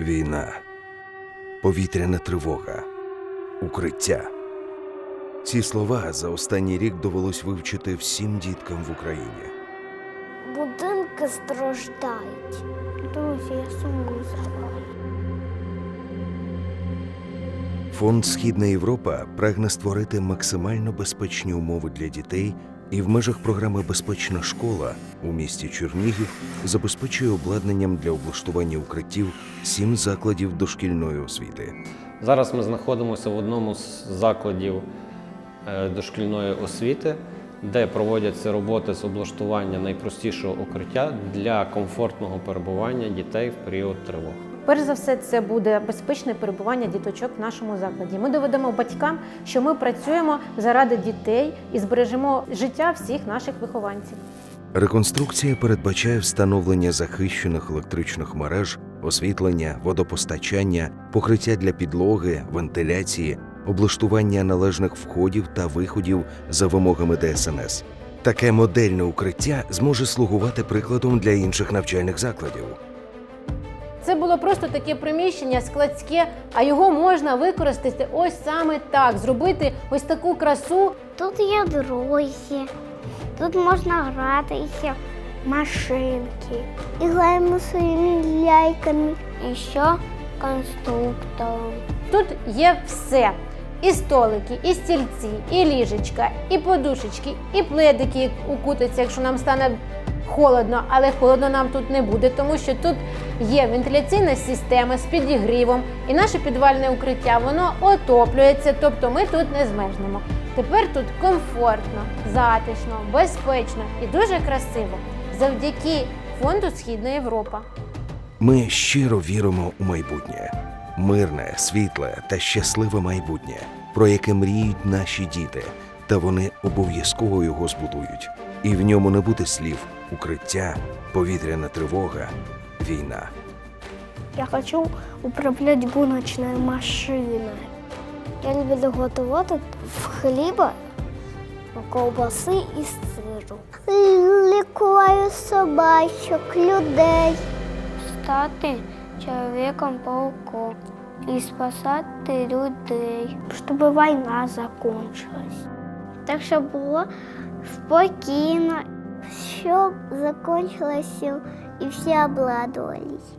Війна, повітряна тривога, укриття. Ці слова за останній рік довелось вивчити всім діткам в Україні. Будинки страждають. Друзі, я сумую за вами. Фонд Східна Європа прагне створити максимально безпечні умови для дітей і в межах програми Безпечна школа у місті Чернігів забезпечує обладнанням для облаштування укриттів сім закладів дошкільної освіти. Зараз ми знаходимося в одному з закладів е, дошкільної освіти, де проводяться роботи з облаштування найпростішого укриття для комфортного перебування дітей в період тривог. Перш за все, це буде безпечне перебування діточок в нашому закладі. Ми доведемо батькам, що ми працюємо заради дітей і збережемо життя всіх наших вихованців. Реконструкція передбачає встановлення захищених електричних мереж, освітлення, водопостачання, покриття для підлоги, вентиляції, облаштування належних входів та виходів за вимогами ДСНС. Таке модельне укриття зможе слугувати прикладом для інших навчальних закладів. Було просто таке приміщення складське, а його можна використати ось саме так, зробити ось таку красу. Тут є друзі, тут можна гратися, машинки. І граємо своїми ляльками. І що конструктором. Тут є все. І столики, і стільці, і ліжечка, і подушечки, і пледики укутаться, якщо нам стане холодно, але холодно нам тут не буде, тому що тут є вентиляційна система з підігрівом, і наше підвальне укриття воно отоплюється, тобто ми тут не змерзнемо. Тепер тут комфортно, затишно, безпечно і дуже красиво завдяки фонду Східна Європа. Ми щиро віримо у майбутнє, мирне, світле та щасливе майбутнє, про яке мріють наші діти, та вони обов'язково його збудують. І в ньому не буде слів укриття, повітряна тривога, війна. Я хочу управляти гоночною машиною. Я люблю готувати в хліба, ковбаси і сиру. Лікую собачок, людей. Стати чоловіком-пауком і спасати людей, щоб війна закончилась. Так, щоб було спокійно, щоб закончилося і все обладувались.